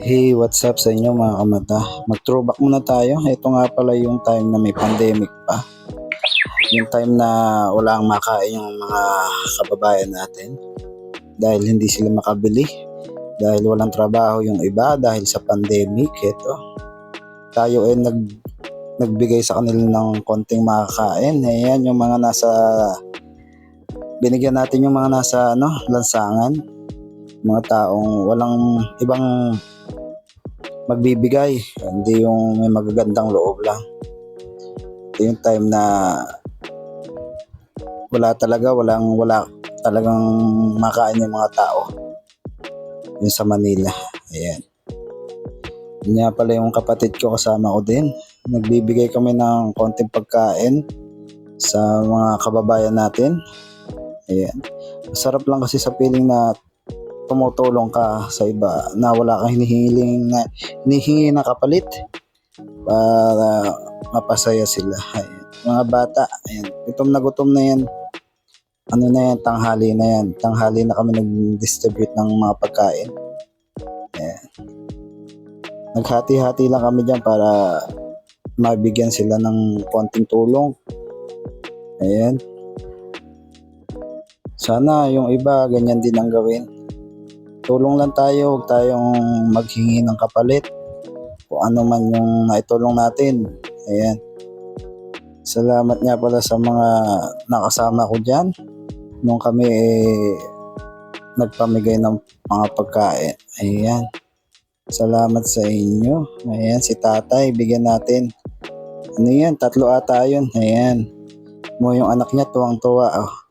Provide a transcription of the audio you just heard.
Hey, what's up sa inyo mga kamata? Mag-throwback muna tayo. Ito nga pala yung time na may pandemic pa. Yung time na wala ang makain yung mga kababayan natin. Dahil hindi sila makabili. Dahil walang trabaho yung iba dahil sa pandemic. Ito. Tayo ay nag nagbigay sa kanila ng konting makakain. Ayan, yung mga nasa binigyan natin yung mga nasa ano, lansangan. Mga taong walang ibang magbibigay, hindi yung may magagandang loob lang. Ito yung time na wala talaga, walang wala talagang makain yung mga tao. Yung sa Manila. Ayan. Yun pala yung kapatid ko kasama ko din. Nagbibigay kami ng konting pagkain sa mga kababayan natin. Ayan. Masarap lang kasi sa feeling na tumutulong ka sa iba na wala kang hinihiling na hinihingi na kapalit para mapasaya sila. Ayan. Mga bata, ayan. Gutom na gutom na yan. Ano na yan, tanghali na yan. Tanghali na kami nag-distribute ng mga pagkain. Ayan. Naghati-hati lang kami dyan para mabigyan sila ng konting tulong. Ayan. Sana yung iba ganyan din ang gawin. Tulong lang tayo, huwag tayong maghingi ng kapalit. Kung ano man yung naitulong natin. Ayan. Salamat nga pala sa mga nakasama ko dyan. Nung kami eh, nagpamigay ng mga pagkain. Ayan. Salamat sa inyo. Ayan, si tatay, bigyan natin. Ano yan? Tatlo ata yun. Ayan. Mo yung anak niya, tuwang-tuwa. Oh.